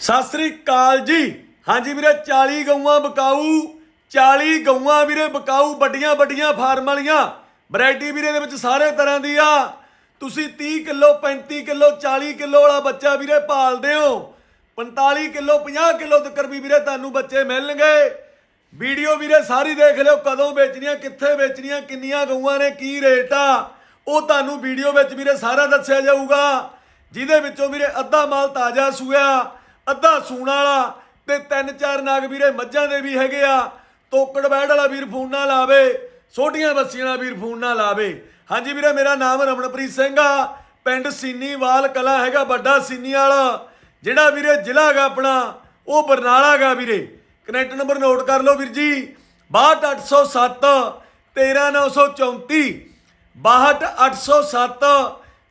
ਸਤਿ ਸ੍ਰੀ ਅਕਾਲ ਜੀ। ਹਾਂਜੀ ਵੀਰੇ 40 ਗਊਆਂ ਬਕਾਊ 40 ਗਊਆਂ ਵੀਰੇ ਬਕਾਊ, ਵੱਡੀਆਂ ਵੱਡੀਆਂ ਫਾਰਮ ਵਾਲੀਆਂ। ਵੈਰਾਈਟੀ ਵੀਰੇ ਦੇ ਵਿੱਚ ਸਾਰੇ ਤਰ੍ਹਾਂ ਦੀ ਆ। ਤੁਸੀਂ 30 ਕਿਲੋ 35 ਕਿਲੋ 40 ਕਿਲੋ ਵਾਲਾ ਬੱਚਾ ਵੀਰੇ ਪਾਲਦੇ ਹੋ। 45 ਕਿਲੋ 50 ਕਿਲੋ ਤੱਕ ਵੀ ਵੀਰੇ ਤੁਹਾਨੂੰ ਬੱਚੇ ਮਿਲਣਗੇ। ਵੀਡੀਓ ਵੀਰੇ ਸਾਰੀ ਦੇਖ ਲਿਓ, ਕਦੋਂ ਵੇਚਣੀਆਂ, ਕਿੱਥੇ ਵੇਚਣੀਆਂ, ਕਿੰਨੀਆਂ ਗਊਆਂ ਨੇ, ਕੀ ਰੇਟ ਆ। ਉਹ ਤੁਹਾਨੂੰ ਵੀਡੀਓ ਵਿੱਚ ਵੀਰੇ ਸਾਰਾ ਦੱਸਿਆ ਜਾਊਗਾ। ਜਿਹਦੇ ਵਿੱਚੋਂ ਵੀਰੇ ਅੱਧਾ ਮਾਲ ਤਾਜ਼ਾ ਸੂਆ ਅੱਧਾ ਸੂਣ ਵਾਲਾ ਤੇ ਤਿੰਨ ਚਾਰ ਨਾਗ ਵੀਰੇ ਮੱਝਾਂ ਦੇ ਵੀ ਹੈਗੇ ਆ। ਤੋਕੜ ਬੈੜ ਵਾਲਾ ਵੀਰ ਫੋਨ ਨਾ ਲਾਵੇ ਛੋਟੀਆਂ ਬੱਸੀਆਂ ਵਾਲਾ ਵੀਰ ਫੋਨ ਨਾ ਲਾਵੇ। ਹਾਂਜੀ ਵੀਰੇ, ਮੇਰਾ ਨਾਮ ਰਮਨਪ੍ਰੀਤ ਸਿੰਘ ਆ। ਪਿੰਡ ਸੀਨੀਵਾਲ ਕਲਾ ਹੈਗਾ, ਵੱਡਾ ਸੀਨੀ ਵਾਲਾ ਜਿਹੜਾ ਵੀਰੇ ਜ਼ਿਲ੍ਹਾ ਹੈਗਾ ਆਪਣਾ, ਉਹ ਬਰਨਾਲਾ ਹੈਗਾ ਵੀਰੇ। ਕਨੈਕਟ ਨੰਬਰ ਨੋਟ ਕਰ ਲਓ ਵੀਰ ਜੀ। 62807 13934 62807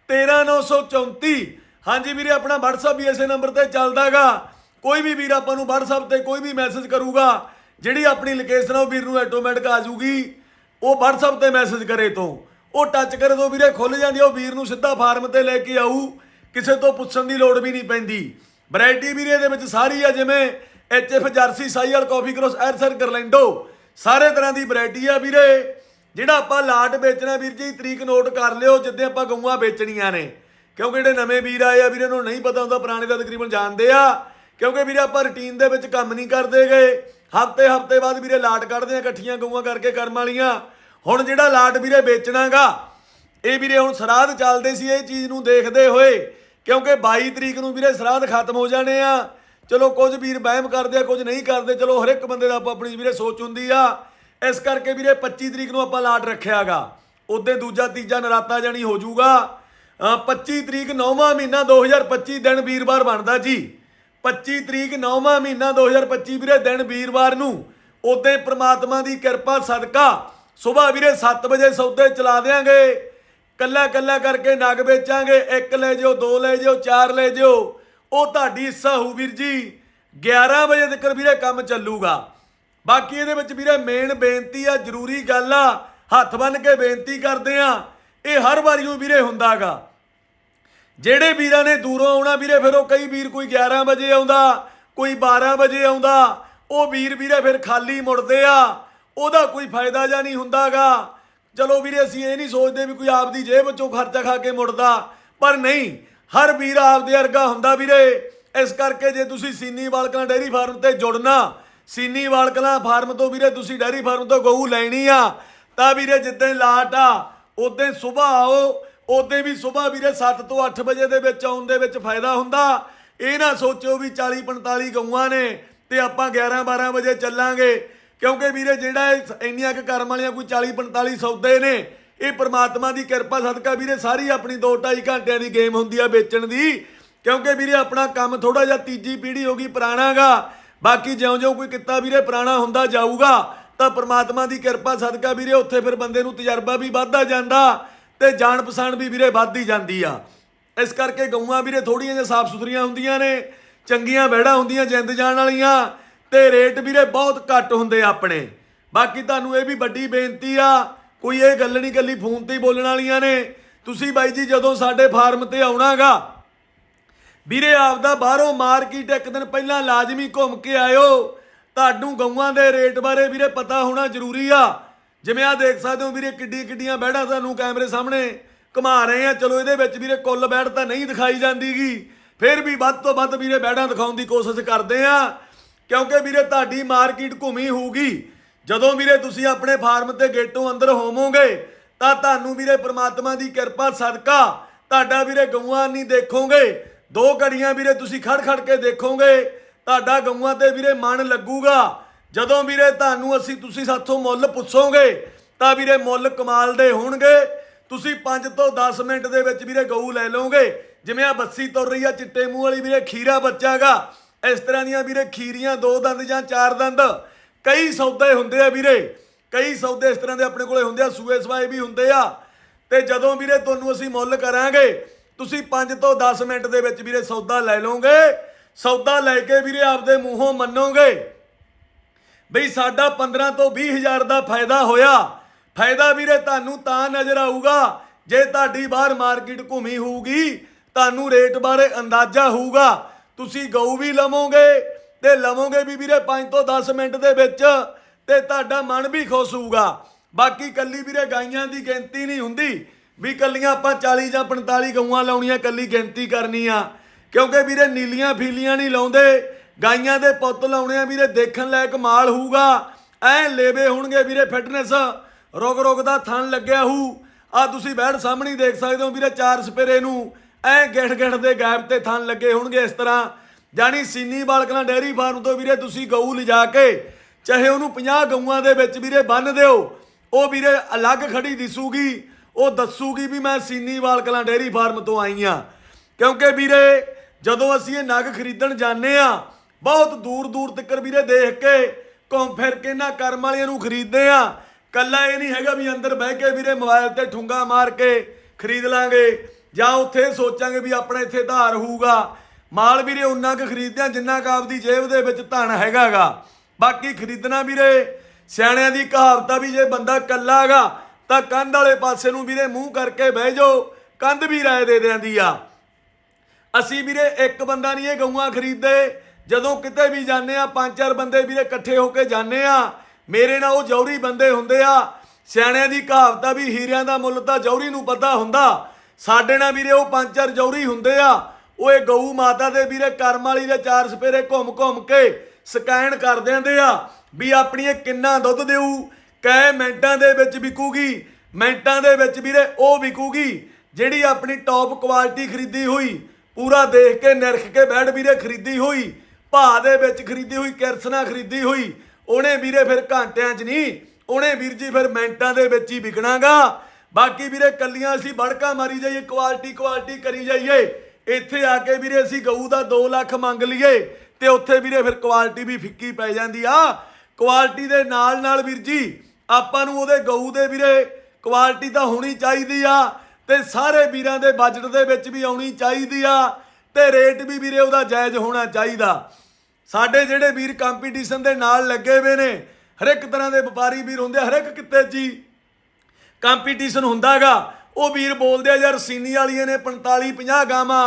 13934 ਹਾਂਜੀ ਵੀਰੇ, ਆਪਣਾ WhatsApp ਵੀ ਇਸੇ ਨੰਬਰ ਤੇ ਚੱਲਦਾਗਾ। ਕੋਈ ਵੀ ਵੀਰ ਆਪਾਂ ਨੂੰ WhatsApp ਤੇ ਕੋਈ ਵੀ ਮੈਸੇਜ ਕਰੂਗਾ, ਜਿਹੜੀ ਆਪਣੀ ਲੋਕੇਸ਼ਨ ਆ ਉਹ ਵੀਰ ਨੂੰ ਆਟੋਮੈਟਿਕ ਆ ਜੂਗੀ। ਉਹ WhatsApp ਤੇ ਮੈਸੇਜ ਕਰੇ ਤੋਂ। ਉਹ ਟੱਚ ਕਰੇ ਤੋਂ ਵੀਰੇ, ਖੁੱਲ ਜਾਂਦੀ ਉਹ ਵੀਰ ਨੂੰ ਸਿੱਧਾ ਫਾਰਮ ਤੇ ਲੈ ਕੇ ਆਊ। ਕਿਸੇ ਤੋਂ ਪੁੱਛਣ ਦੀ ਲੋੜ ਵੀ ਨਹੀਂ ਪੈਂਦੀ। ਵੈਰਾਈਟੀ ਵੀਰੇ, ਇਹਦੇ ਵਿੱਚ ਸਾਰੀ ਆ, ਜਿਵੇਂ ਐਚਐਫ ਜਰਸੀ ਸਾਈਵਾਲ ਕਾਫੀ ਕ੍ਰੋਸ ਐਰਸਰ ਗਰਲੈਂਡੋ ਸਾਰੇ ਤਰ੍ਹਾਂ ਦੀ ਵੈਰਾਈਟੀ ਆ ਵੀਰੇ। ਜਿਹੜਾ ਆਪਾਂ ਲਾਟ ਵੇਚਣਾ ਵੀਰ ਜੀ, ਤਰੀਕ ਨੋਟ ਕਰ ਲਿਓ, ਜਿੱਦੇ ਆਪਾਂ ਗਊਆਂ ਵੇਚਣੀਆਂ ਨੇ। ਕਿਉਂਕਿ ਜਿਹੜੇ ਨਵੇਂ ਵੀਰ ਆਏ ਆ, ਵੀਰੇ ਨੂੰ ਨਹੀਂ ਪਤਾ ਹੁੰਦਾ, ਪੁਰਾਣੇ ਦਾ ਤਕਰੀਬਨ ਜਾਣਦੇ ਆ। ਕਿਉਂਕਿ ਵੀਰੇ, ਆਪਾਂ ਰੁਟੀਨ ਦੇ ਵਿੱਚ ਕੰਮ ਨਹੀਂ ਕਰਦੇ ਗਏ ਹਫ਼ਤੇ ਹਫ਼ਤੇ ਬਾਅਦ ਵੀਰੇ, ਲਾਟ ਕੱਢਦੇ ਆ ਇਕੱਠੀਆਂ ਗਊਆਂ ਕਰਕੇ ਕਰਮ ਵਾਲੀਆਂ। ਹੁਣ ਜਿਹੜਾ ਲਾਟ ਵੀਰੇ ਵੇਚਣਾਗਾ, ਇਹ ਵੀਰੇ ਹੁਣ ਸਰਾਧ ਚੱਲਦੇ ਸੀ, ਇਹ ਚੀਜ਼ ਨੂੰ ਦੇਖਦੇ ਹੋਏ। ਕਿਉਂਕਿ 22 ਤਰੀਕ ਨੂੰ ਵੀਰੇ ਸਰਾਧ ਖਤਮ ਹੋ ਜਾਣੇ ਆ। ਚਲੋ, ਕੁਝ ਵੀਰ ਵਹਿਮ ਕਰਦੇ ਆ, ਕੁਝ ਨਹੀਂ ਕਰਦੇ। ਚਲੋ, ਹਰ ਇੱਕ ਬੰਦੇ ਦਾ ਆਪੋ ਆਪਣੀ ਵੀਰੇ ਸੋਚ ਹੁੰਦੀ ਆ। ਇਸ ਕਰਕੇ ਵੀਰੇ 25 ਤਰੀਕ ਨੂੰ ਆਪਾਂ ਲਾਟ ਰੱਖਿਆਗਾ। ਉਦੋਂ ਦੂਜਾ, ਤੀਜਾ ਨਰਾਤਾ ਜਾਣੀ ਹੋ ਜਾਊਗਾ। 25 ਤਰੀਕ 9ਵਾਂ ਮਹੀਨਾ 2025 ਦਿਨ ਵੀਰਵਾਰ ਬਣਦਾ ਜੀ। 25 ਤਰੀਕ 9ਵਾਂ ਮਹੀਨਾ 2025 ਵੀਰੇ ਦਿਨ ਵੀਰਵਾਰ ਨੂੰ ਉਦੋਂ ਪ੍ਰਮਾਤਮਾ ਦੀ ਕਿਰਪਾ, ਸਦਕਾ ਸਵੇਰ ਵੀਰੇ 7 ਵਜੇ ਸੌਦੇ ਚਲਾ ਦੇਾਂਗੇ ਕੱਲਾ ਕੱਲਾ ਕਰਕੇ ਨਗ ਵੇਚਾਂਗੇ, ਇੱਕ ਲੈ ਜਿਓ, ਦੋ ਲੈ ਜਿਓ, ਚਾਰ ਲੈ ਜਿਓ। ਉਹ ਤੁਹਾਡੀ ਹਿੱਸਾ ਹੋਊ ਵੀਰ ਜੀ 11 ਵਜੇ ਤੱਕ ਵੀਰੇ ਕੰਮ ਚੱਲੂਗਾ। ਬਾਕੀ ਇਹਦੇ ਵਿੱਚ ਵੀਰੇ ਮੇਨ ਬੇਨਤੀ ਆ, ਜ਼ਰੂਰੀ ਗੱਲ ਆ, ਹੱਥ ਬੰਨ ਕੇ ਬੇਨਤੀ ਕਰਦੇ ਆ, ਇਹ ਹਰ ਵਾਰੀ ਉਹ ਵੀਰੇ ਹੁੰਦਾਗਾ। ਜਿਹੜੇ ਵੀਰਾਂ ਨੇ ਦੂਰੋਂ ਆਉਣਾ ਵੀਰੇ, ਫਿਰ ਉਹ ਕਈ ਵੀਰ ਕੋਈ 11 ਵਜੇ ਆਉਂਦਾ, ਕੋਈ 12 ਵਜੇ ਆਉਂਦਾ। ਉਹ ਵੀਰ ਵੀਰੇ ਫਿਰ ਖਾਲੀ ਮੁੜਦੇ ਆ, ਉਹਦਾ ਕੋਈ ਫਾਇਦਾ ਜਾਂ ਨਹੀਂ ਹੁੰਦਾਗਾ। ਚਲੋ ਵੀਰੇ, ਅਸੀਂ ਇਹ ਨਹੀਂ ਸੋਚਦੇ ਵੀ ਕੋਈ ਆਪਦੀ ਜੇਬ ਵਿੱਚੋਂ ਖਰਚਾ ਖਾ ਕੇ ਮੁੜਦਾ, ਪਰ ਨਹੀਂ, ਹਰ ਵੀਰ ਆਪਦੇ ਵਰਗਾ ਹੁੰਦਾ ਵੀਰੇ। ਇਸ ਕਰਕੇ ਜੇ ਤੁਸੀਂ ਸੀਨੀ ਵਾਲਕਲਾਂ ਡੇਅਰੀ ਫਾਰਮ ਤੇ ਜੁੜਨਾ, ਸੀਨੀ ਵਾਲਕਲਾਂ ਫਾਰਮ ਤੋਂ ਵੀਰੇ ਤੁਸੀਂ ਡੇਅਰੀ ਫਾਰਮ ਤੋਂ ਗਊ ਲੈਣੀ ਆ, ਤਾਂ ਵੀਰੇ ਜਿੱਦਾਂ ਲਾਟ ਆ, ਉਦੋਂ ਸਵੇਰ ਆਓ ਉਦੋਂ ਵੀ ਸਵੇਰ ਵੀਰੇ 7 ਤੋਂ 8 ਵਜੇ ਦੇ ਵਿੱਚ ਆਉਣ ਦੇ ਵਿੱਚ ਫਾਇਦਾ ਹੁੰਦਾ। ਇਹ ਨਾ ਸੋਚਿਓ ਵੀ 40 45 ਗਊਆਂ ਨੇ ਤੇ ਆਪਾਂ 11 12 ਵਜੇ ਚੱਲਾਂਗੇ। ਕਿਉਂਕਿ ਵੀਰੇ ਜਿਹੜਾ ਇਹ ਇੰਨੀਆਂ ਕੁ ਕਰਮ ਵਾਲੀਆਂ ਕੋਈ 40 45 ਸੌਦੇ ਨੇ, ਇਹ ਪ੍ਰਮਾਤਮਾ ਦੀ ਕਿਰਪਾ ਸਦਕਾ ਵੀਰੇ ਸਾਰੀ ਆਪਣੀ 2 2.5 ਘੰਟਿਆਂ ਦੀ ਗੇਮ ਹੁੰਦੀ ਆ ਵੇਚਣ ਦੀ। ਕਿਉਂਕਿ ਵੀਰੇ ਆਪਣਾ ਕੰਮ ਥੋੜਾ ਜਿਹਾ ਤੀਜੀ ਪੀੜ੍ਹੀ ਹੋ ਗਈ ਪੁਰਾਣਾਗਾ ਬਾਕੀ ਜਿਉਂ-ਜਿਉਂ ਕੋਈ ਕਿੱਤਾ ਵੀਰੇ ਪੁਰਾਣਾ ਹੁੰਦਾ ਜਾਊਗਾ, ਤਾਂ ਪ੍ਰਮਾਤਮਾ ਦੀ ਕਿਰਪਾ ਸਦਕਾ ਵੀਰੇ ਉੱਥੇ ਫਿਰ ਬੰਦੇ ਨੂੰ ਤਜਰਬਾ ਵੀ ਵੱਧਦਾ ਜਾਂਦਾ। ਤੇ ਜਾਣ ਪਛਾਣ ਵੀ ਵੀਰੇ ਵੱਧਦੀ ਜਾਂਦੀ ਆ। ਇਸ ਕਰਕੇ ਗਊਆਂ ਵੀਰੇ ਥੋੜੀਆਂ ਜਿਹਾ ਸਾਫ਼ ਸੁਥਰੀਆਂ ਹੁੰਦੀਆਂ ਨੇ, ਚੰਗੀਆਂ ਵਹਿੜਾਂ ਹੁੰਦੀਆਂ ਜਿੰਦ ਜਾਣ ਵਾਲੀਆਂ, ਤੇ ਰੇਟ ਵੀਰੇ ਬਹੁਤ ਘੱਟ ਹੁੰਦੇ ਆ ਆਪਣੇ। ਬਾਕੀ ਤੁਹਾਨੂੰ ਇਹ ਵੀ ਵੱਡੀ ਬੇਨਤੀ ਆ, ਕੋਈ ਇਹ ਗੱਲ ਨਹੀਂ ਗੱਲੀ ਫੋਨ ਤੇ ਬੋਲਣ ਵਾਲੀਆਂ ਨੇ। ਤੁਸੀਂ ਬਾਈ ਜੀ ਜਦੋਂ ਸਾਡੇ ਫਾਰਮ ਤੇ ਆਉਣਾਗਾ, ਵੀਰੇ ਆਪਦਾ ਬਾਹਰੋਂ ਮਾਰਕੀਟ ਇੱਕ ਦਿਨ ਪਹਿਲਾਂ ਲਾਜ਼ਮੀ ਘੁੰਮ ਕੇ ਆਇਓ। ਤੁਹਾਨੂੰ ਗਊਆਂ ਦੇ ਰੇਟ ਬਾਰੇ ਵੀਰੇ ਪਤਾ ਹੋਣਾ ਜ਼ਰੂਰੀ ਆ। ਜਿਵੇਂ ਆ ਦੇਖ ਸਕਦੇ ਹੋ ਵੀਰੇ ਕਿੱਡੀ ਕਿੱਡੀਆਂ ਬੈੜਾਂ ਤੁਹਾਨੂੰ ਕੈਮਰੇ ਸਾਹਮਣੇ ਘੁਮਾ ਰਹੇ ਆ। ਚਲੋ ਇਹਦੇ ਵਿੱਚ ਵੀਰੇ ਕੁੱਲ ਬੈੜ ਤਾਂ ਨਹੀਂ ਦਿਖਾਈ ਜਾਂਦੀਗੀ। ਫਿਰ ਵੀ ਵੱਧ ਤੋਂ ਵੱਧ ਵੀਰੇ ਬੈੜਾਂ ਦਿਖਾਉਣ ਦੀ ਕੋਸ਼ਿਸ਼ ਕਰਦੇ ਆ। ਕਿਉਂਕਿ ਵੀਰੇ ਤੁਹਾਡੀ ਮਾਰਕੀਟ ਘੁੰਮੀ ਹੋਊਗੀ। ਜਦੋਂ ਵੀਰੇ ਤੁਸੀਂ ਆਪਣੇ ਫਾਰਮ ਤੇ ਗੇਟੋਂ ਅੰਦਰ ਹੋਵੋਗੇ, ਤਾਂ ਤੁਹਾਨੂੰ ਵੀਰੇ ਪ੍ਰਮਾਤਮਾ ਦੀ ਕਿਰਪਾ, ਸਦਕਾ ਤੁਹਾਡਾ ਵੀਰੇ ਗਊਆਂ ਨਹੀਂ ਦੇਖੋਗੇ। ਦੋ ਘੜੀਆਂ ਵੀਰੇ ਤੁਸੀਂ ਖੜ ਖੜ ਕੇ ਦੇਖੋਗੇ, ਤੁਹਾਡਾ ਗਊਆਂ ਤੇ ਵੀਰੇ ਮਨ ਲੱਗੂਗਾ। ਜਦੋਂ ਵੀਰੇ ਤੁਹਾਨੂੰ ਅਸੀਂ ਤੁਸੀਂ ਸਾਥੋਂ ਮੁੱਲ ਪੁੱਛੋਗੇ, ਤਾਂ ਵੀਰੇ ਮੁੱਲ ਕਮਾਲ ਦੇ ਹੋਣਗੇ। ਤੁਸੀਂ 5 ਤੋਂ 10 ਮਿੰਟ ਦੇ ਵਿੱਚ ਵੀਰੇ ਗਊ ਲੈ ਲਓਗੇ। ਜਿਵੇਂ ਆ ਬੱਸੀ ਤੁਰ ਰਹੀ ਆ, ਚਿੱਟੇ ਮੂੰਹ ਵਾਲੀ ਵੀਰੇ, ਖੀਰਾ ਬੱਚਾਗਾ ਇਸ ਤਰ੍ਹਾਂ ਦੀਆਂ ਵੀਰੇ ਖੀਰੀਆਂ, ਦੋ ਦੰਦ ਜਾਂ ਚਾਰ ਦੰਦ। ਕਈ ਸੌਦੇ ਹੁੰਦੇ ਆ ਵੀਰੇ। ਕਈ ਸੌਦੇ ਇਸ ਤਰ੍ਹਾਂ ਦੇ ਆਪਣੇ ਕੋਲੇ ਹੁੰਦੇ ਆ, ਸੂਏ ਸਵਾਏ ਵੀ ਹੁੰਦੇ ਆ। ਤੇ ਜਦੋਂ ਵੀਰੇ ਤੁਹਾਨੂੰ ਅਸੀਂ ਮੁੱਲ ਕਰਾਂਗੇ, ਤੁਸੀਂ 5 ਤੋਂ 10 ਮਿੰਟ ਦੇ ਵਿੱਚ ਵੀਰੇ ਸੌਦਾ ਲੈ ਲਓਗੇ। ਸੌਦਾ ਲੈ ਕੇ ਵੀਰੇ ਆਪਦੇ ਮੂੰਹੋਂ ਮੰਨੋਗੇ। ਬਈ ਸਾਡਾ 15 ਤੋਂ 20 ਹਜ਼ਾਰ ਦਾ ਫਾਇਦਾ ਹੋਇਆ। ਫਾਇਦਾ ਵੀਰੇ ਤੁਹਾਨੂੰ ਤਾਂ ਨਜ਼ਰ ਆਊਗਾ। ਜੇ ਤੁਹਾਡੀ ਬਾਹਰ ਮਾਰਕੀਟ ਘੁੰਮੀ ਹੋਊਗੀ, ਤੁਹਾਨੂੰ ਰੇਟ ਬਾਰੇ ਅੰਦਾਜ਼ਾ ਹੋਊਗਾ। ਤੁਸੀਂ ਗਊ ਵੀ ਲਵੋਗੇ ਤੇ ਲਵੋਗੇ ਵੀ ਵੀਰੇ 5 ਤੋਂ 10 ਮਿੰਟ ਦੇ ਵਿੱਚ ਤੇ ਤੁਹਾਡਾ ਮਨ ਵੀ ਖੁਸ਼ ਹੋਊਗਾ। ਬਾਕੀ ਕੱਲੀ ਵੀਰੇ ਗਾਈਆਂ ਦੀ ਗਿਣਤੀ ਨਹੀਂ ਹੁੰਦੀ। ਵੀ ਕੱਲੀਆਂ ਆਪਾਂ 40 ਜਾਂ 45 ਗਊਆਂ ਲਾਉਣੀਆਂ, ਕੱਲੀ ਗਿਣਤੀ ਕਰਨੀ ਆ। ਕਿਉਂਕਿ ਵੀਰੇ ਨੀਲੀਆਂ, ਫੀਲੀਆਂ ਨਹੀਂ ਲਾਉਂਦੇ। ਗਾਈਆਂ ਦੇ ਪੁੱਤ ਲਾਉਣੇ ਆ ਵੀਰੇ, ਦੇਖਣ ਲਾਇਕ ਮਾਲ ਹੋਊਗਾ। ਐ ਲੇਵੇ ਹੋਣਗੇ ਵੀਰੇ ਫਿਟਨੈਸ। ਰੁਗ ਰੁਗ ਦਾ ਥਣ ਲੱਗਿਆ ਹੋਊ ਆ ਤੁਸੀਂ ਬੈਠ ਸਾਹਮਣੇ ਦੇਖ ਸਕਦੇ ਹੋ ਵੀਰੇ, ਚਾਰ ਸਪੇਰੇ ਨੂੰ। ਐ ਗਿੱਠ ਗਿੱਠ ਦੇ ਗਾਇਬ ਤੇ ਥਣ ਲੱਗੇ ਹੋਣਗੇ ਇਸ ਤਰ੍ਹਾਂ। ਜਾਨੀ ਸੀਨੀ ਬਾਲਕਨਾ ਡੈਰੀ ਫਾਰਮ ਤੋਂ ਵੀਰੇ ਤੁਸੀਂ ਗਊ ਲਿਜਾ ਕੇ, ਚਾਹੇ ਉਹਨੂੰ 50 ਗਊਆਂ ਦੇ ਵਿੱਚ ਵੀਰੇ ਬੰਨ ਦਿਓ, ਉਹ ਵੀਰੇ ਅਲੱਗ ਖੜੀ ਦਿਸੂਗੀ। ਉਹ ਦੱਸੂਗੀ ਵੀ ਮੈਂ ਸੀਨੀ ਵਾਲਕਲਾਂ ਡੇਰੀ ਫਾਰਮ ਤੋਂ ਆਈ ਆ। ਕਿਉਂਕਿ ਵੀਰੇ, ਜਦੋਂ ਅਸੀਂ ਇਹ ਨਗ ਖਰੀਦਣ ਜਾਂਦੇ ਆ ਬਹੁਤ ਦੂਰ ਦੂਰ ਤੱਕ ਵੀਰੇ ਦੇਖ ਕੇ ਘੁੰਮ ਫਿਰ ਕੇ ਨਾ ਕਰਮ ਵਾਲਿਆਂ ਨੂੰ ਖਰੀਦਦੇ ਆ। ਕੱਲਾ ਇਹ ਨਹੀਂ ਹੈਗਾ ਵੀ ਅੰਦਰ ਬਹਿ ਕੇ ਵੀਰੇ ਮੋਬਾਈਲ ਤੇ ਠੁੰਗਾ ਮਾਰ ਕੇ ਖਰੀਦ ਲਾਂਗੇ। ਜਾਂ ਉੱਥੇ ਸੋਚਾਂਗੇ ਵੀ ਆਪਣਾ ਇੱਥੇ ਧਾਰ ਹੋਊਗਾ। ਮਾਲ ਵੀਰੇ ਉਨਾ ਕੁ ਖਰੀਦਦੇ ਆ ਜਿੰਨਾ ਕੁ ਆਪਦੀ ਜੇਬ ਦੇ ਵਿੱਚ ਧਨ ਹੈਗਾਗਾ। ਬਾਕੀ ਖਰੀਦਣਾ ਵੀਰੇ, ਸਿਆਣਿਆਂ ਦੀ ਕਹਾਵਤ ਆ ਵੀ ਜੇ ਬੰਦਾ ਕੱਲਾ ਹੈਗਾ ਤਾਂ ਕੰਧ ਵਾਲੇ ਪਾਸੇ ਨੂੰ ਵੀਰੇ ਮੂੰਹ ਕਰਕੇ ਬਹਿ ਜਾਓ, ਕੰਧ ਵੀ ਰਾਏ ਦੇ ਦਿੰਦੀ ਆ। ਅਸੀਂ ਵੀਰੇ ਇੱਕ ਬੰਦਾ ਨਹੀਂ ਇਹ ਗਊਆਂ ਖਰੀਦਦੇ ਜਦੋਂ ਕਿਤੇ ਵੀ ਜਾਂਦੇ ਆ, ਪੰਜ ਚਾਰ ਬੰਦੇ ਵੀਰੇ ਇਕੱਠੇ ਹੋ ਕੇ ਜਾਂਦੇ ਆ, ਮੇਰੇ ਨਾਲ ਉਹ ਜੌਹਰੀ ਬੰਦੇ ਹੁੰਦੇ ਆ, ਸਿਆਣਿਆਂ ਦੀ ਕਹਾਵਤ ਆ ਵੀ ਹੀਰਿਆਂ ਦਾ ਮੁੱਲ ਤਾਂ ਜੌਹਰੀ ਨੂੰ ਪਤਾ ਹੁੰਦਾ। ਸਾਡੇ ਨਾਲ ਵੀਰੇ ਉਹ ਪੰਜ ਚਾਰ ਜੌਹਰੀ ਹੁੰਦੇ ਆ, ਉਹ ਇਹ ਗਊ ਮਾਤਾ ਦੇ ਵੀਰੇ ਕਰਮ ਵਾਲੀ ਦੇ ਚਾਰ ਸਪੇਰੇ ਘੁੰਮ ਘੁੰਮ ਕੇ ਸਕੈਨ ਕਰ ਦਿੰਦੇ ਆ ਵੀ ਆਪਣੀ ਇਹ ਕਿੰਨਾ ਦੁੱਧ ਦੇਊ ਕੈ ਮਿੰਟਾਂ ਦੇ ਵਿੱਚ ਵਿਕੂਗੀ, ਮਿੰਟਾਂ ਦੇ ਵਿੱਚ ਵੀਰੇ ਉਹ ਵਿਕੂਗੀ, ਜਿਹੜੀ ਆਪਣੀ ਟੌਪ ਕੁਆਲਿਟੀ ਖਰੀਦੀ ਹੋਈ, ਪੂਰਾ ਦੇਖ ਕੇ, ਨਿਰਖ ਕੇ ਬੈਠ ਵੀਰੇ ਖਰੀਦੀ ਹੋਈ ਭਾਅ ਦੇ ਵਿੱਚ ਖਰੀਦੀ ਹੋਈ ਕਿਰਸਨਾ ਖਰੀਦੀ ਹੋਈ, ਉਹਨੇ ਵੀਰੇ ਫਿਰ ਘੰਟਿਆਂ 'ਚ ਨਹੀਂ, ਉਹਨੇ ਵੀਰ ਜੀ ਫਿਰ ਮਿੰਟਾਂ ਦੇ ਵਿੱਚ ਹੀ ਵਿਕਣਾਗਾ। ਬਾਕੀ ਵੀਰੇ ਕੱਲੀਆਂ ਅਸੀਂ ਬੜਕਾ ਮਾਰੀ ਜਾਈਏ ਕੁਆਲਿਟੀ ਕੁਆਲਿਟੀ ਕਰੀ ਜਾਈਏ। ਇੱਥੇ ਆ ਕੇ ਵੀਰੇ ਅਸੀਂ ਗਊ ਦਾ 2 ਲੱਖ ਮੰਗ ਲਈਏ ਤੇ ਉੱਥੇ ਵੀਰੇ ਫਿਰ ਕੁਆਲਿਟੀ ਵੀ ਫਿੱਕੀ ਪੈ ਜਾਂਦੀ ਆ। ਕੁਆਲਿਟੀ ਦੇ ਨਾਲ ਨਾਲ ਵੀਰ ਜੀ, ਆਪਾਂ ਨੂੰ ਉਹਦੇ ਗਊ ਦੇ ਵੀਰੇ ਕੁਆਲਿਟੀ ਤਾਂ ਹੋਣੀ ਚਾਹੀਦੀ ਆ ਤੇ ਸਾਰੇ ਵੀਰਾਂ ਦੇ ਬਜਟ ਦੇ ਵਿੱਚ ਵੀ ਆਉਣੀ ਚਾਹੀਦੀ ਆ ਤੇ ਰੇਟ ਵੀ ਵੀਰੇ ਉਹਦਾ ਜਾਇਜ਼ ਹੋਣਾ ਚਾਹੀਦਾ। ਸਾਡੇ ਜਿਹੜੇ ਵੀਰ ਕੰਪੀਟੀਸ਼ਨ ਦੇ ਨਾਲ ਲੱਗੇ ਹੋਏ ਨੇ ਹਰ ਇੱਕ ਤਰ੍ਹਾਂ ਦੇ ਵਪਾਰੀ ਵੀਰ ਹੁੰਦੇ ਆ, ਹਰ ਇੱਕ ਕਿਤੇ ਜੀ। ਕੰਪੀਟੀਸ਼ਨ ਹੁੰਦਾਗਾ ਉਹ ਵੀਰ ਬੋਲਦੇ ਆ ਯਾਰ ਸੀਨੀ ਵਾਲੀਆਂ ਨੇ 45 50 ਗਾਵਾਂ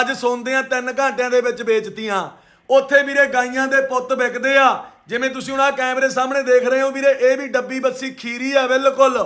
ਅੱਜ ਸੌਂਦੇ ਆ 3 ਘੰਟਿਆਂ ਦੇ ਵਿੱਚ ਵੇਚਤੀਆਂ। ਉੱਥੇ ਵੀਰੇ ਗਾਈਆਂ ਦੇ ਪੁੱਤ ਵਿਕਦੇ ਆ। ਜਿਵੇਂ ਤੁਸੀਂ ਹੁਣ ਆ ਕੈਮਰੇ ਸਾਹਮਣੇ ਦੇਖ ਰਹੇ ਹੋ ਵੀਰੇ ਇਹ ਵੀ ਡੱਬੀ ਬੱਸੀ ਖੀਰੀ ਆ ਬਿਲਕੁਲ।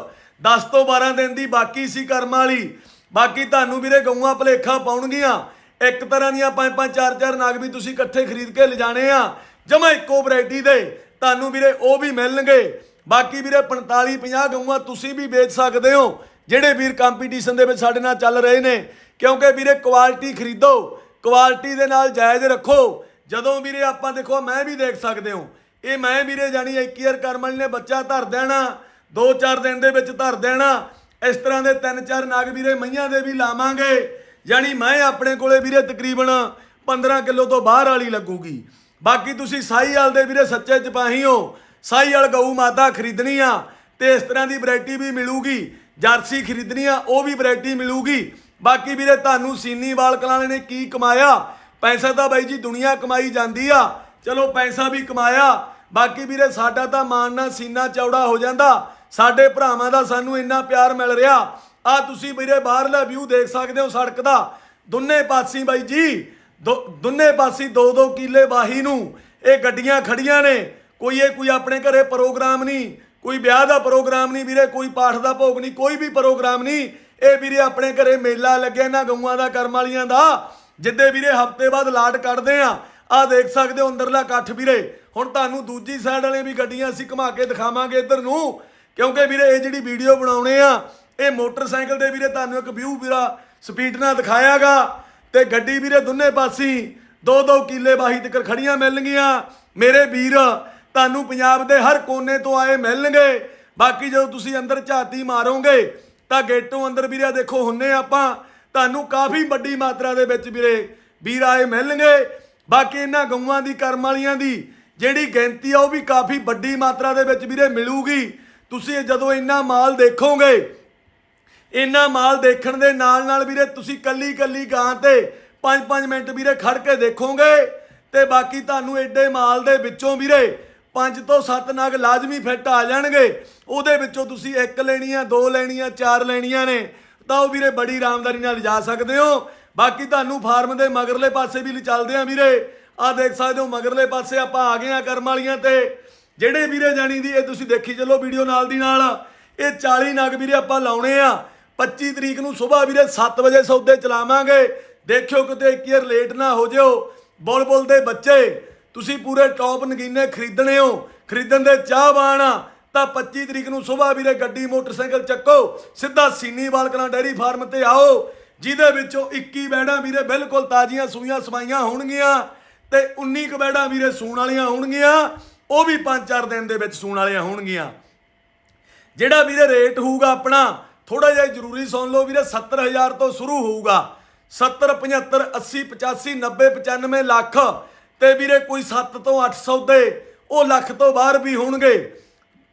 10 ਤੋਂ 12 ਦਿਨ ਦੀ ਬਾਕੀ ਸੀ ਕਰਮ ਵਾਲੀ। ਬਾਕੀ ਤੁਹਾਨੂੰ ਵੀਰੇ ਗਊਆਂ ਭਲੇਖਾ ਪਾਉਣਗੀਆਂ। ਇੱਕ ਤਰ੍ਹਾਂ ਦੀਆਂ ਪੰਜ ਪੰਜ ਚਾਰ ਚਾਰ ਨਾਗ ਵੀ ਤੁਸੀਂ ਇਕੱਠੇ ਖਰੀਦ ਕੇ ਲਿਜਾਣੇ ਆ। ਜਮਾ ਇੱਕੋ ਵੈਰਾਈਟੀ ਦੇ। ਤੁਹਾਨੂੰ ਵੀਰੇ ਉਹ ਵੀ ਮਿਲਣਗੇ। ਬਾਕੀ ਵੀਰੇ 45 50 ਗਊਆਂ ਤੁਸੀਂ ਵੀ ਵੇਚ ਸਕਦੇ ਹੋ, ਜਿਹੜੇ ਵੀਰ ਕੰਪੀਟੀਸ਼ਨ ਦੇ ਵਿੱਚ ਸਾਡੇ ਨਾਲ ਚੱਲ ਰਹੇ ਨੇ। ਕਿਉਂਕਿ ਵੀਰੇ ਕੁਆਲਿਟੀ ਖਰੀਦੋ ਕੁਆਲਿਟੀ ਦੇ ਨਾਲ ਜਾਇਜ਼ ਰੱਖੋ। ਜਦੋਂ ਵੀਰੇ ਆਪਾਂ ਦੇਖੋ ਮੈਂ ਵੀ ਦੇਖ ਸਕਦੇ ਹੋ। ਇਹ ਮੈਂ ਵੀਰੇ ਜਾਨੀ ਇੱਕ ਈਅਰ ਕਰਮਲ ਨੇ ਬੱਚਾ ਧਰ ਦੇਣਾ 2-4 ਦਿਨ ਦੇ ਵਿੱਚ ਧਰ ਦੇਣਾ। ਇਸ ਤਰ੍ਹਾਂ ਦੇ 3-4 ਨਾਗ ਵੀਰੇ ਮਈਆਂ ਦੇ ਵੀ ਲਾਵਾਂਗੇ। ਜਾਨੀ ਮੈਂ ਆਪਣੇ ਕੋਲੇ ਵੀਰੇ ਤਕਰੀਬਨ 15 ਕਿਲੋ ਤੋਂ ਬਾਹਰ ਵਾਲੀ ਲੱਗੂਗੀ। ਬਾਕੀ ਤੁਸੀਂ ਸਾਈ ਵਾਲ ਦੇ ਵੀਰੇ ਸੱਚੇ ਚਪਾਹੀ ਹੋ। ਸਾਈ ਗਊ ਮਾਤਾ ਖਰੀਦਣੀ ਆ ਤੇ ਇਸ ਤਰ੍ਹਾਂ ਦੀ ਵੈਰਾਈਟੀ ਵੀ ਮਿਲੂਗੀ। ਜਰਸੀ ਖਰੀਦਣੀ ਆ, ਉਹ ਵੀ ਵੈਰਾਈਟੀ ਮਿਲੂਗੀ। ਬਾਕੀ ਵੀਰੇ ਤੁਹਾਨੂੰ ਸੀਨੀ ਵਾਲ ਕਲਾਣੇ ਨੇ ਕੀ ਕਮਾਇਆ? ਪੈਸਾ ਤਾਂ ਬਾਈ ਜੀ ਦੁਨੀਆ ਕਮਾਈ ਜਾਂਦੀ ਆ। ਚਲੋ ਪੈਸਾ ਵੀ ਕਮਾਇਆ। ਬਾਕੀ ਵੀਰੇ ਸਾਡਾ ਤਾਂ ਮਾਣ ਨਾਲ ਸੀਨਾ ਚੌੜਾ ਹੋ ਜਾਂਦਾ। ਸਾਡੇ ਭਰਾਵਾਂ ਦਾ ਸਾਨੂੰ ਇੰਨਾ ਪਿਆਰ ਮਿਲ ਰਿਹਾ। ਆ ਤੁਸੀਂ ਵੀਰੇ ਬਾਹਰਲਾ ਵਿਊ ਦੇਖ ਸਕਦੇ ਹੋ ਸੜਕ ਦਾ। ਦੋਨੇ ਪਾਸੀ ਬਾਈ ਜੀ, ਦੋ- ਦੋਨੇ ਪਾਸੀ 2-2 ਕਿੱਲੇ ਬਾਹੀ ਨੂੰ। ਇਹ ਗੱਡੀਆਂ ਖੜੀਆਂ ਨੇ। ਕੋਈ ਇਹ ਕੋਈ ਆਪਣੇ ਘਰੇ ਪ੍ਰੋਗਰਾਮ ਨਹੀਂ, ਕੋਈ ਵਿਆਹ ਦਾ ਪ੍ਰੋਗਰਾਮ ਨਹੀਂ ਵੀਰੇ, ਕੋਈ ਪਾਠ ਦਾ ਭੋਗ ਨਹੀਂ, ਕੋਈ ਵੀ ਪ੍ਰੋਗਰਾਮ ਨਹੀਂ। ਇਹ ਵੀਰੇ ਆਪਣੇ ਘਰੇ ਮੇਲਾ ਲੱਗਿਆ ਨਾ ਗਊਆਂ ਦਾ, ਕਰਮ ਵਾਲੀਆਂ ਦਾ, ਜਿੱਦੇ ਵੀਰੇ ਹਫ਼ਤੇ ਬਾਅਦ ਲਾਟ ਕੱਢਦੇ ਆ। ਆ ਦੇਖ ਸਕਦੇ ਹੋ ਅੰਦਰਲਾ ਇਕੱਠ ਵੀਰੇ। ਹੁਣ ਤੁਹਾਨੂੰ ਦੂਜੀ ਸਾਈਡ ਵਾਲੇ ਵੀ ਗੱਡੀਆਂ ਅਸੀਂ ਘੁਮਾ ਕੇ ਦਿਖਾਵਾਂਗੇ ਇੱਧਰ ਨੂੰ। ਕਿਉਂਕਿ ਵੀਰੇ ਇਹ ਜਿਹੜੀ ਵੀਡੀਓ ਬਣਾਉਣੇ ਆ ਇਹ ਮੋਟਰਸਾਈਕਲ ਦੇ ਵੀਰੇ ਤੁਹਾਨੂੰ ਇੱਕ ਵਿਊ ਵੀਰਾ ਸਪੀਡ ਨਾਲ ਦਿਖਾਇਆਗਾ ਤੇ ਗੱਡੀ ਵੀਰੇ ਦੋਨੇ ਪਾਸੀ ਦੋ ਦੋ ਕਿੱਲੇ ਬਾਹੀ ਤੱਕ ਖੜੀਆਂ ਮਿਲਣਗੀਆਂ। ਮੇਰੇ ਵੀਰ, ਤੁਹਾਨੂੰ ਪੰਜਾਬ ਦੇ ਹਰ ਕੋਨੇ ਤੋਂ ਆਏ ਮਿਲਣਗੇ। ਬਾਕੀ ਜਦੋਂ ਤੁਸੀਂ ਅੰਦਰ ਝਾਤੀ ਮਾਰੋਗੇ ਤਾਂ ਗੇਟੋਂ ਅੰਦਰ ਵੀਰੇ ਦੇਖੋ ਹੁੰਨੇ ਆਪਾਂ। ਤੁਹਾਨੂੰ ਕਾਫੀ ਵੱਡੀ ਮਾਤਰਾ ਦੇ ਵਿੱਚ ਵੀਰੇ ਵੀਰ ਆਏ ਮਿਲਣਗੇ। ਬਾਕੀ ਇਹਨਾਂ ਗਊਆਂ ਦੀ, ਕਰਮ ਵਾਲੀਆਂ ਦੀ ਜਿਹੜੀ ਗਿਣਤੀ ਆ ਉਹ ਵੀ ਕਾਫੀ ਵੱਡੀ ਮਾਤਰਾ ਦੇ ਵਿੱਚ ਵੀਰੇ ਮਿਲੂਗੀ। ਤੁਸੀਂ ਜਦੋਂ ਇੰਨਾ ਮਾਲ ਦੇਖੋਗੇ ਇੰਨਾ ਮਾਲ ਦੇਖਣ ਦੇ ਨਾਲ ਨਾਲ ਵੀਰੇ ਤੁਸੀਂ ਕੱਲੀ ਕੱਲੀ ਗਾਂ ਤੇ 5-5 ਮਿੰਟ ਵੀਰੇ ਖੜ ਕੇ ਦੇਖੋਗੇ ਤੇ ਬਾਕੀ ਤੁਹਾਨੂੰ ਐਡੇ ਮਾਲ ਦੇ ਵਿੱਚੋਂ ਵੀਰੇ 5 ਤੋਂ 7 ਨਗ ਲਾਜ਼ਮੀ ਫਿੱਟ ਆ ਜਾਣਗੇ। ਉਹਦੇ ਵਿੱਚੋਂ ਤੁਸੀਂ ਇੱਕ ਲੈਣੀਆਂ, ਦੋ ਲੈਣੀਆਂ, ਚਾਰ ਲੈਣੀਆਂ ਨੇ। ਤਾਂ ਉਹ ਵੀਰੇ ਬੜੀ ਆਰਾਮਦਾਰੀ ਨਾਲ ਲਿਜਾ ਸਕਦੇ ਹੋ। ਬਾਕੀ ਤੁਹਾਨੂੰ ਫਾਰਮ ਦੇ ਮਗਰਲੇ ਪਾਸੇ ਵੀ ਚੱਲਦੇ ਆ ਵੀਰੇ। ਆ ਦੇਖ ਸਕਦੇ ਹੋ ਮਗਰਲੇ ਪਾਸੇ ਆਪਾਂ ਆ ਗਏ ਆ ਕਰਮ ਵਾਲੀਆਂ ਤੇ। ਜਿਹੜੇ ਵੀਰੇ ਜਾਣੀ ਦੀ ਇਹ ਤੁਸੀਂ ਦੇਖੀ ਚੱਲੋ ਵੀਡੀਓ ਨਾਲ ਦੀ ਨਾਲ। ਇਹ 40 ਨਗ ਵੀਰੇ ਆਪਾਂ ਲਾਉਣੇ ਆ। 25 ਤਰੀਕ ਨੂੰ ਸਵੇਰ ਵੀਰੇ 7 ਵਜੇ ਸੌਦੇ ਚਲਾਵਾਂਗੇ। ਦੇਖਿਓ ਕਿਤੇ ਇੱਕ ਯਾਰ ਲੇਟ ਨਾ ਹੋ ਜਿਓ। ਬੁਲਬੁਲ ਦੇ ਬੱਚੇ, ਤੁਸੀਂ ਪੂਰੇ ਟੌਪ ਨਗੀਨੇ ਖਰੀਦਣੇ ਹੋ। ਖਰੀਦਣ ਦੇ ਚਾਹਵਾਨ ਆ, ਤਾਂ 25 ਤਰੀਕ ਨੂੰ ਸਵੇਰ ਵੀਰੇ ਗੱਡੀ, ਮੋਟਰਸਾਈਕਲ ਚੱਕੋ। ਸਿੱਧਾ ਸੀਨੀ ਬਾਲਕਨਾ ਡੈਰੀ ਫਾਰਮ ਤੇ ਆਓ। ਜਿਹਦੇ ਵਿੱਚੋਂ 21 ਬੈੜਾਂ ਵੀਰੇ ਬਿਲਕੁਲ ਤਾਜ਼ੀਆਂ ਸੂਈਆਂ ਸਵਾਈਆਂ ਹੋਣਗੀਆਂ ਤੇ 19 ਕੁ ਬੈੜਾਂ ਵੀਰੇ ਸੂਣ ਵਾਲੀਆਂ ਹੋਣਗੀਆਂ। ਉਹ ਵੀ 5-4 ਦਿਨ ਦੇ ਵਿੱਚ ਸੂਣ ਵਾਲੀਆਂ ਹੋਣਗੀਆਂ। ਜਿਹੜਾ ਵੀਰੇ ਰੇਟ ਹੋਊਗਾ ਆਪਣਾ ਥੋੜਾ ਜਿਹਾ ਜ਼ਰੂਰੀ ਸੁਣ ਲਓ ਵੀਰੇ 70000 ਤੋਂ ਸ਼ੁਰੂ ਹੋਊਗਾ। 70 75 80 85 90 95 ਲੱਖ ਤੇ ਵੀਰੇ ਕੋਈ 7 ਤੋਂ 800 ਦੇ ਉਹ ਲੱਖ ਤੋਂ ਬਾਹਰ ਵੀ ਹੋਣਗੇ।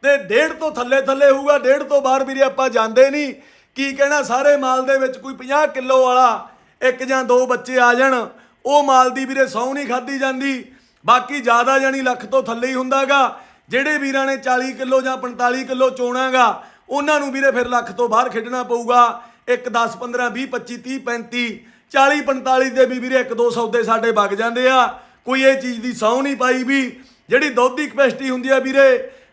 ਤੇ ਡੇਢ ਤੋਂ ਥੱਲੇ ਥੱਲੇ ਹੋਊਗਾ, ਡੇਢ ਤੋਂ ਬਾਹਰ ਵੀਰੇ ਆਪਾਂ ਜਾਂਦੇ ਨਹੀਂ। ਕੀ ਕਹਿਣਾ, ਸਾਰੇ ਮਾਲ ਦੇ ਵਿੱਚ ਕੋਈ 50 ਕਿਲੋ ਵਾਲਾ ਇੱਕ ਜਾਂ ਦੋ ਬੱਚੇ ਆ ਜਾਣ, ਉਹ ਮਾਲ ਦੀ ਵੀਰੇ ਸੌ ਨਹੀਂ ਖਾਦੀ ਜਾਂਦੀ। ਬਾਕੀ ਜ਼ਿਆਦਾ ਜਾਨੀ ਲੱਖ ਤੋਂ ਥੱਲੇ ਹੀ ਹੁੰਦਾਗਾ। ਜਿਹੜੇ ਵੀਰਾਂ ਨੇ 40 ਕਿਲੋ ਜਾਂ 45 ਕਿਲੋ ਚੋਣਾਗਾ ਉਹਨਾਂ ਨੂੰ ਵੀਰੇ ਫਿਰ ਲੱਖ ਤੋਂ ਬਾਹਰ ਖੇਡਣਾ ਪਊਗਾ। ਇੱਕ 10 15 20 25 30 35 40 45 ਦੇ ਵੀ ਵੀਰੇ ਇੱਕ ਦੋ ਸੌਦੇ ਸਾਡੇ ਵਗ ਜਾਂਦੇ ਆ। ਕੋਈ ਇਹ ਚੀਜ਼ ਦੀ ਸੌ ਨਹੀਂ ਪਾਈ ਵੀ। ਜਿਹੜੀ ਦੁੱਧ ਦੀ ਕਪੈਸਿਟੀ ਹੁੰਦੀ ਆ ਵੀਰੇ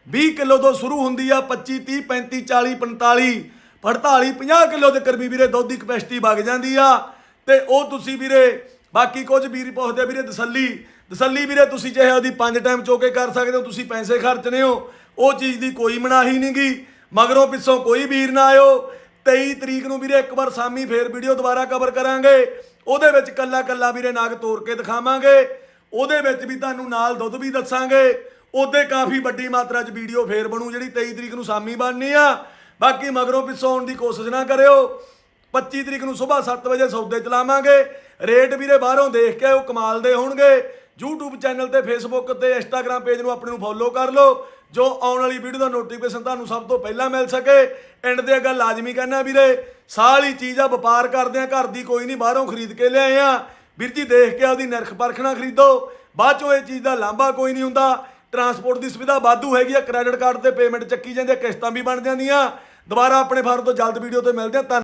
20 ਕਿਲੋ ਤੋਂ ਸ਼ੁਰੂ ਹੁੰਦੀ ਆ 25 30 35 40 45 48 50 ਕਿਲੋ ਦੇ ਕਰਬੀ ਵੀਰੇ ਦੁੱਧ ਦੀ ਕਪੈਸਿਟੀ ਵਗ ਜਾਂਦੀ ਆ। ਤੇ ਉਹ ਤੁਸੀਂ ਵੀਰੇ, ਬਾਕੀ ਕੁਝ ਵੀਰ ਪੁੱਛਦੇ ਵੀਰੇ ਤਸੱਲੀ। ਤਸੱਲੀ ਵੀਰੇ ਤੁਸੀਂ ਚਾਹੇ ਉਹਦੀ ਪੰਜ ਟਾਈਮ ਚੋਕੇ ਕਰ ਸਕਦੇ ਹੋ, ਤੁਸੀਂ ਪੈਸੇ ਖਰਚਨੇ ਹੋ। ਉਹ ਚੀਜ਼ ਦੀ ਕੋਈ ਮਨਾਹੀ ਨਹੀਂਗੀ ਮਗਰੋਂ ਪਿੱਛੋਂ ਕੋਈ ਵੀਰ ਨਾ ਆਇਓ। 23 ਤਰੀਕ ਨੂੰ ਵੀਰੇ ਇੱਕ ਵਾਰ ਸਾਮੀ ਫੇਰ ਵੀਡੀਓ ਦੁਬਾਰਾ ਕਵਰ ਕਰਾਂਗੇ। ਉਹਦੇ ਵਿੱਚ ਕੱਲਾ ਕੱਲਾ ਵੀਰੇ ਨਾਗ ਤੋੜ ਕੇ ਦਿਖਾਵਾਂਗੇ। ਉਹਦੇ ਵਿੱਚ ਵੀ ਤੁਹਾਨੂੰ ਨਾਲ ਦੁੱਧ ਵੀ ਦੱਸਾਂਗੇ। ਉਹਦੇ ਕਾਫੀ ਵੱਡੀ ਮਾਤਰਾ 'ਚ ਵੀਡੀਓ ਫੇਰ ਬਣੂ ਜਿਹੜੀ 23 ਤਰੀਕ ਨੂੰ ਸਾਮੀ ਬਣਨੀ ਆ। ਬਾਕੀ ਮਗਰੋਂ ਪਿੱਛੋਂ ਆਉਣ ਦੀ ਕੋਸ਼ਿਸ਼ ਨਾ ਕਰਿਓ। 25 ਤਰੀਕ ਨੂੰ ਸਵੇਰ 7 ਵਜੇ ਸੌਦੇ ਚਲਾਵਾਂਗੇ। ਰੇਟ ਵੀਰੇ ਬਾਹਰੋਂ ਦੇਖ ਕੇ ਉਹ ਕਮਾਲ ਦੇ ਹੋਣਗੇ। YouTube ਚੈਨਲ ਤੇ Facebook ਤੇ Instagram ਪੇਜ ਨੂੰ ਆਪਣੇ ਨੂੰ ਫੋਲੋ ਕਰ ਲਓ। ਜੋ ਆਉਣ ਵਾਲੀ ਵੀਡੀਓ ਦਾ ਨੋਟੀਫਿਕੇਸ਼ਨ ਤੁਹਾਨੂੰ ਸਭ ਤੋਂ ਪਹਿਲਾਂ ਮਿਲ ਸਕੇ। ਐਂਡ ਤੇ ਗੱਲ ਲਾਜ਼ਮੀ ਕਹਿਣਾ ਵੀਰੇ ਸਾਰੀ ਚੀਜ਼ ਆ, ਵਪਾਰ ਕਰਦੇ ਆ, ਘਰ ਦੀ ਕੋਈ ਨਹੀਂ, ਬਾਹਰੋਂ ਖਰੀਦ ਕੇ ਲਿਆਏ ਆ। ਵੀਰ ਜੀ, ਦੇਖ ਕੇ ਉਹਦੀ ਨਿਰਖ ਪਰਖਣਾ ਖਰੀਦੋ। ਬਾਅਦ ਚੋਂ ਇਹ ਚੀਜ਼ ਦਾ ਲਾਂਭਾ ਕੋਈ ਨਹੀਂ ਹੁੰਦਾ। ਟਰਾਂਸਪੋਰਟ ਦੀ ਸੁਵਿਧਾ ਵਾਧੂ ਹੈਗੀ ਆ ਕ੍ਰੈਡਿਟ ਕਾਰਡ ਤੇ ਪੇਮੈਂਟ ਚੱਕੀ ਜਾਂਦੀ ਆ, ਕਿਸ਼ਤਾਂ ਵੀ ਬਣ ਜਾਂਦੀਆਂ। ਦੁਬਾਰਾ ਆਪਣੇ ਫਾਰਮ ਤੋਂ ਜਲਦ ਵੀਡੀਓ ਤੇ ਮਿਲਦੇ ਆ। ਧੰਨ-